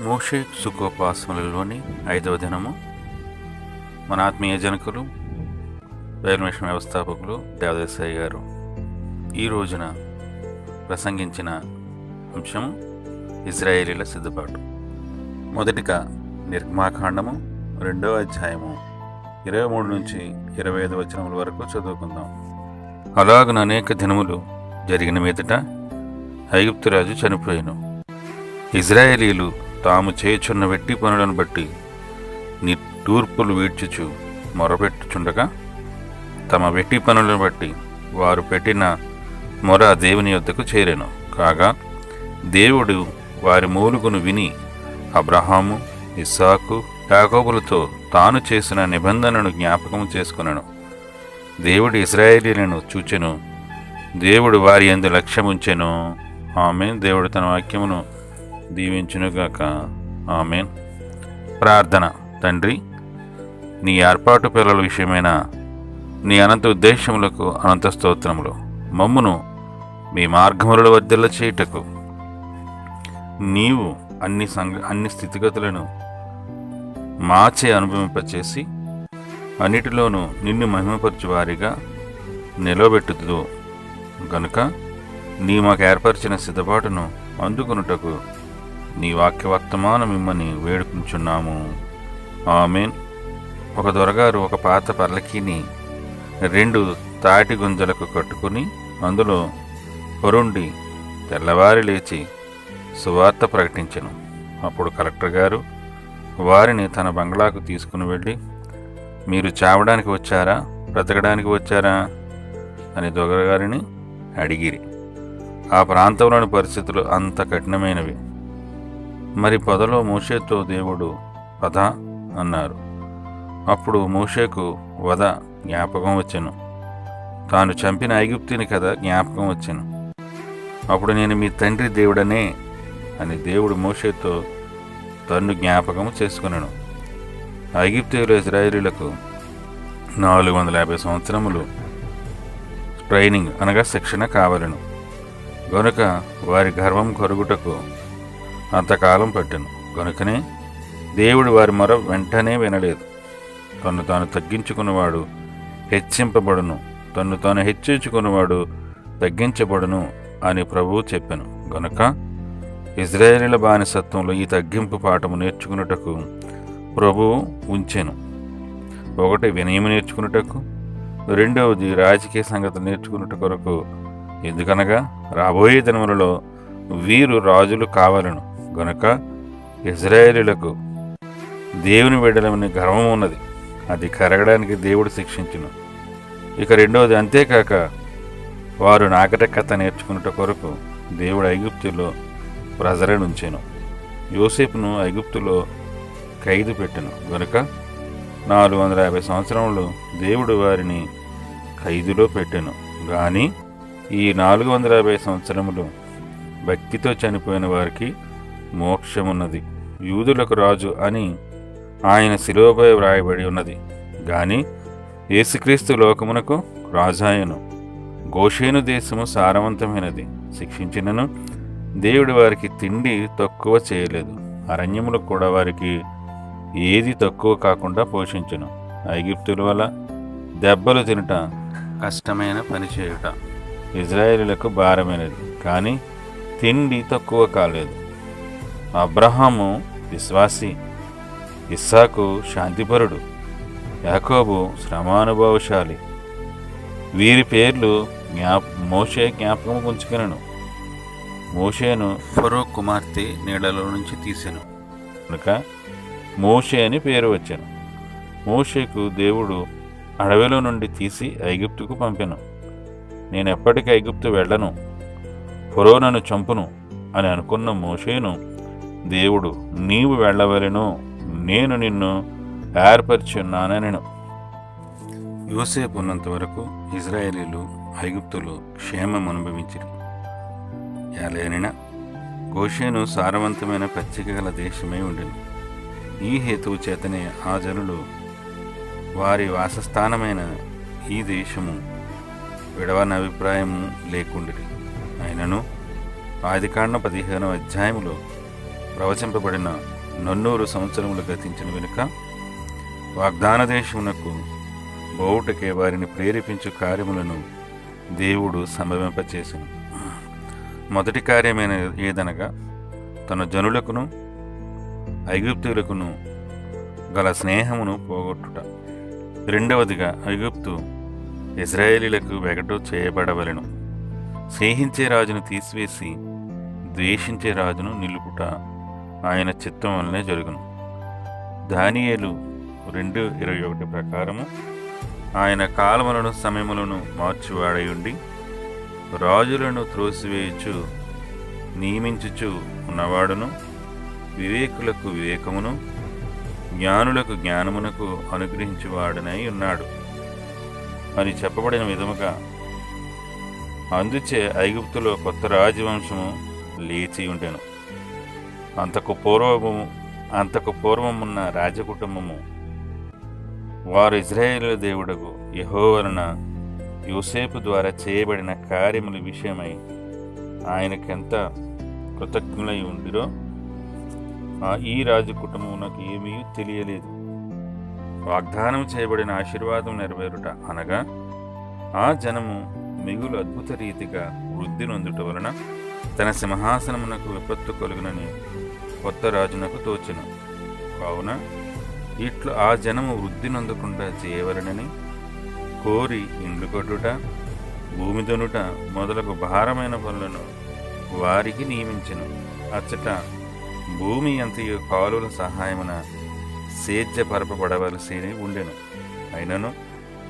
మోషే సుఖోపాసనలలోని ఐదవ దినము. మన ఆత్మీయ జనకులు రైల్వేషన్ వ్యవస్థాపకులు దేవదేశాయి గారు ఈ రోజున ప్రసంగించిన అంశము ఇజ్రాయేలీల సిద్ధపాటు. మొదటిగా నిర్మాకాండము రెండవ అధ్యాయము ఇరవై మూడు నుంచి ఇరవై ఐదు వచనముల వరకు చదువుకుందాం. అలాగున అనేక దినములు జరిగిన మీదట ఐగుప్తురాజు చనిపోయాను. ఇజ్రాయేలీలు తాము చేయుచున్న వెట్టి పనులను బట్టి నిట్టూర్పులు వీడ్చుచు మొరపెట్టుచుండగా తమ వెట్టి పనులను బట్టి వారు పెట్టిన మొర దేవుని యొద్దకు చేరెను. కాగా దేవుడు వారి మూలుగును విని అబ్రహాము ఇస్సాకు యాకోబులతో తాను చేసిన నిబంధనను జ్ఞాపకం చేసుకునను. దేవుడు ఇజ్రాయేలీలను చూచెను. దేవుడు వారి ఎందు లక్ష్యముంచెను. ఆమె దేవుడు తన వాక్యమును దీవించునుగాక. ఆమెన్. ప్రార్థన. తండ్రి నీ ఏర్పాటు పిల్లల విషయమైన నీ అనంత ఉద్దేశములకు అనంత స్తోత్రములు. మమ్మును మీ మార్గములలో వర్ధిల్ల చేయుటకు. నీవు అన్ని సంగ అన్ని స్థితిగతులను మాచే అనుభవింపచేసి అన్నిటిలోనూ నిన్ను మహిమపరచు వారిగా నిలవబెట్టుదు గనుక నీ మాకు ఏర్పరిచిన సిద్ధపాటును అందుకొనుటకు నీ వాక్య వర్తమానం మిమ్మల్ని వేడుకుంటున్నాము. ఆమెన్. ఒక దొరగారు ఒక పాత పర్లకీని రెండు తాటి గుంజలకు కట్టుకుని అందులో పొరుండి తెల్లవారి లేచి సువార్త ప్రకటించను. అప్పుడు కలెక్టర్ గారు వారిని తన బంగ్లాకు తీసుకుని వెళ్ళి మీరు చావడానికి వచ్చారా? బ్రతకడానికి వచ్చారా? అని దొరగారిని అడిగిరి. ఆ ప్రాంతంలోని పరిస్థితులు అంత కఠినమైనవి. మరి పొదలో మోషేతో దేవుడు పద అన్నారు. అప్పుడు మోషేకు వద జ్ఞాపకం వచ్చెను. తాను చంపిన ఐగుప్తిని కదా జ్ఞాపకం వచ్చెను. అప్పుడు నేను మీ తండ్రి దేవుడనే అని దేవుడు మోషేతో తన్ను జ్ఞాపకం చేసుకున్నాను ఐగిప్తీయులు ఇజ్రాయిలీలకు నాలుగు వందల యాభై సంవత్సరములు ట్రైనింగ్ అనగా శిక్షణ కావలను. గనుక వారి గర్వం కరుగుటకు అంతకాలం పట్టెను కనుకనే దేవుడు వారి మొర వెంటనే వినలేదు. తను తాను తగ్గించుకున్నవాడు హెచ్చింపబడును. తను తాను హెచ్చించుకున్నవాడు తగ్గించబడును అని ప్రభువు చెప్పాను. గనుక ఇజ్రాయేలీల బానిసత్వంలో ఈ తగ్గింపు పాఠము నేర్చుకున్నటకు ప్రభువు ఉంచెను. ఒకటి వినయము నేర్చుకున్నటకు రెండవది రాజకీయ సంగతి నేర్చుకున్నట కొరకు ఎందుకనగా రాబోయే దినములలో వీరు రాజులు కావాలను. గనుక ఇజ్రాయేలీలకు దేవుని బిడ్డలమని గర్వం ఉన్నది. అది కరగడానికి దేవుడు శిక్షించును. ఇక రెండవది అంతేకాక వారు నాగరికత నేర్చుకున్నట కొరకు దేవుడు ఐగుప్తులో ప్రజలను ఉంచెను యోసేపును ఐగుప్తులో ఖైదు పెట్టను. గనుక నాలుగు వందల యాభై సంవత్సరంలో దేవుడు వారిని ఖైదులో పెట్టాను. కానీ ఈ నాలుగు వందల యాభై సంవత్సరములు భక్తితో చనిపోయిన వారికి మోక్షమున్నది. యూదులకు రాజు అని ఆయన శిలువపై వ్రాయబడి ఉన్నది. గాని యేసుక్రీస్తు లోకమునకు రాజాయను. గోషేను దేశము సారవంతమైనది. శిక్షించినను దేవుడు వారికి తిండి తక్కువ చేయలేదు. అరణ్యములు కూడా వారికి ఏది తక్కువ కాకుండా పోషించను. ఐగిప్తుల వల్ల దెబ్బలు తినట కష్టమైన పని చేయుట. ఇజ్రాయేలులకు భారమైనది. కానీ తిండి తక్కువ కాలేదు. అబ్రహాము విశ్వాసి ఇస్సాకు శాంతిపరుడు యాకోబు శ్రమానుభవశాలి. వీరి పేర్లు జ్ఞాప మోషే జ్ఞాపకం ఉంచుకునను మోషేను ఫరో కుమార్తె నీడలో నుంచి తీసెను. కనుక మోషే అని పేరు వచ్చాను. మోషేకు దేవుడు అడవిలో నుండి తీసి ఐగుప్తుకు పంపెను. నేను ఎప్పటికీ ఐగుప్తు వెళ్ళను. ఫరో నన్ను చంపును అని అనుకున్న మోషేను దేవుడు నీవు వెళ్ళవలను. నేను నిన్ను ఏర్పరిచున్నానెను. యోసేపు ఉన్నంత వరకు ఇజ్రాయేలీలు ఐగుప్తులు క్షేమం అనుభవించిరి. ఎలయనిన గోషేను సారవంతమైన పచ్చిక గల దేశమై ఉండింది ఈ హేతువు చేతనే ఆ జనులు వారి వాసస్థానమైన ఈ దేశము విడవని అభిప్రాయము లేకుండిరి. అయినను ఆదికాండ పదిహేనవ అధ్యాయములో ప్రవచింపబడిన నన్నూరు సంవత్సరములు గతించిన వెనుక వాగ్దాన దేశమునకు బోవుటకే వారిని ప్రేరేపించు కార్యములను దేవుడు సంభవింపచేసెను. మొదటి కార్యమైన ఏదనగా తన జనులకును ఐగుప్తులకును గల స్నేహమును పోగొట్టుట. రెండవదిగా ఐగుప్తు ఇజ్రాయేలీలకు వెగటు చేయబడవలెను. స్నేహించే రాజును తీసివేసి ద్వేషించే రాజును నిలుపుట. ఆయన చిత్తం వల్లనే జరుగును. దానియేలు రెండు ఇరవై ఒకటి ప్రకారము ఆయన కాలములను సమయములను మార్చివాడయుండి రాజులను త్రోసివేయుచు నియమించుచు ఉన్నవాడును వివేకులకు వివేకమును జ్ఞానులకు జ్ఞానమునకు అనుగ్రహించువాడనై ఉన్నాడు. అని చెప్పబడిన విధముగా అందుచే ఐగుప్తులో కొత్త రాజవంశము లేచి ఉండెను అంతకు పూర్వము అంతకు పూర్వమున్న రాజకుటుంబము. వారు ఇజ్రాయేలు దేవుడకు యహోవలన యోసేపు ద్వారా చేయబడిన కార్యముల విషయమై ఆయనకెంత కృతజ్ఞులై ఉండిరో ఆ ఈ రాజు కుటుంబమునకు ఏమీ తెలియలేదు. వాగ్దానం చేయబడిన ఆశీర్వాదం నెరవేరుట అనగా ఆ జనము మిగులు అద్భుత రీతిగా వృద్ధి నొందుట వలన తన సింహాసనమునకు విపత్తు కలుగునని కొత్త రాజునకు తోచెను. కావున ఇట్లు ఆ జనము వృద్ధినందుకుండా చేయవలనని కోరి ఇండ్లు కొట్టుట భూమి దొనుట మొదలగు భారమైన పనులను వారికి నియమించను. అచ్చట భూమి అంతయు కాలుల సహాయమున సేద్యపరపబడవలసి ఉండెను. అయినను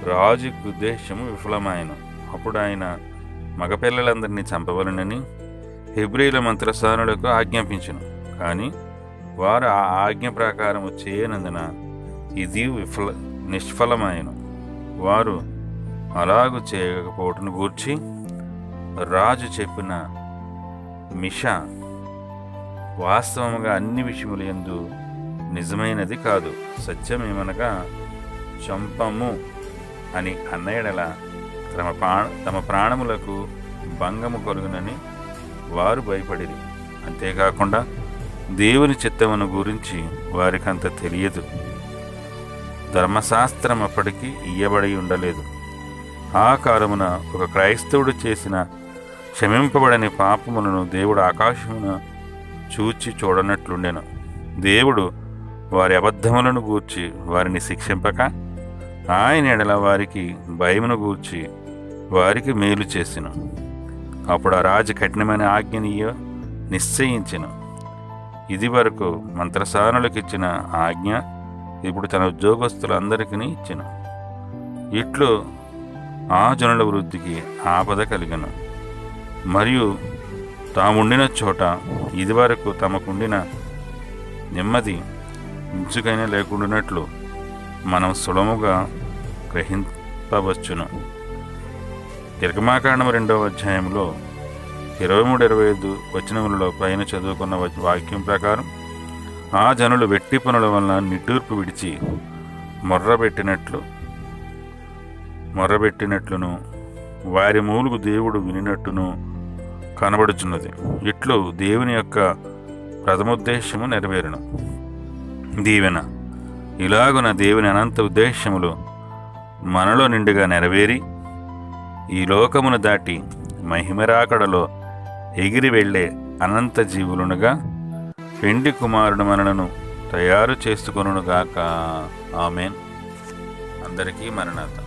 రాజుకు ఉద్దేశము విఫలమాయను. అప్పుడు ఆయన మగపిల్లలందరినీ చంపవలనని హెబ్రిల మంత్రసానులకు ఆజ్ఞాపించను. కానీ వారు ఆ ఆజ్ఞ ప్రకారము చేయనందున ఇది విఫల నిష్ఫలమైన వారు అలాగు చేయకపోవటను గూర్చి రాజు చెప్పిన మిష వాస్తవముగా అన్ని విషయములు ఎందు నిజమైనది కాదు. సత్యమేమనగా చంపము అని అన్నయడల తమ ప్రా తమ ప్రాణములకు భంగము కలుగునని వారు భయపడిరి. అంతేకాకుండా దేవుని చిత్తమును గురించి వారికంత తెలియదు. ధర్మశాస్త్రం అప్పటికీ ఇయ్యబడి ఉండలేదు. ఆ కాలమున ఒక క్రైస్తవుడు చేసిన క్షమింపబడని పాపములను దేవుడు ఆకాశమున చూచి చూడనట్లుండెను. దేవుడు వారి అబద్ధములను గూర్చి వారిని శిక్షింపక ఆయన ఎడల వారికి భయమును గూర్చి వారికి మేలు చేసిన. అప్పుడు ఆ రాజు కఠినమైన ఆజ్ఞనీయ నిశ్చయించను. ఇది వరకు మంత్రసానులకు ఇచ్చిన ఆజ్ఞ ఇప్పుడు తన ఉద్యోగస్తులందరికీ ఇచ్చిన. ఇట్లు ఆ జనుల వృద్ధికి ఆపద కలిగను. మరియు తాముండిన చోట ఇదివరకు తమకుండిన నెమ్మది ఇంచుకైనా లేకుండానట్లు మనం సులముగా గ్రహింపవచ్చును. తిరగమాకాండం రెండవ అధ్యాయంలో ఇరవై మూడు ఇరవై ఐదు వచనములలో పైన చదువుకున్న వాక్యం ప్రకారం ఆ జనులు వెట్టి పనుల వలన నిట్టూర్పు విడిచి మొర్రబెట్టినట్లు మొర్రబెట్టినట్లును వారి మూలుగు దేవుడు వినినట్టును కనబడుచున్నది. ఇట్లు దేవుని యొక్క ప్రథమోద్దేశము నెరవేరును. దీవెన. ఇలాగున దేవుని అనంత ఉద్దేశములు మనలో నిండుగా నెరవేరి ఈ లోకమును దాటి మహిమరాకడలో ఎగిరి వెళ్ళే అనంత జీవులునుగా పెండి కుమారుడు మనలను తయారు చేసుకొనుగాక ఆమెన్. అందరికీ మరణాత.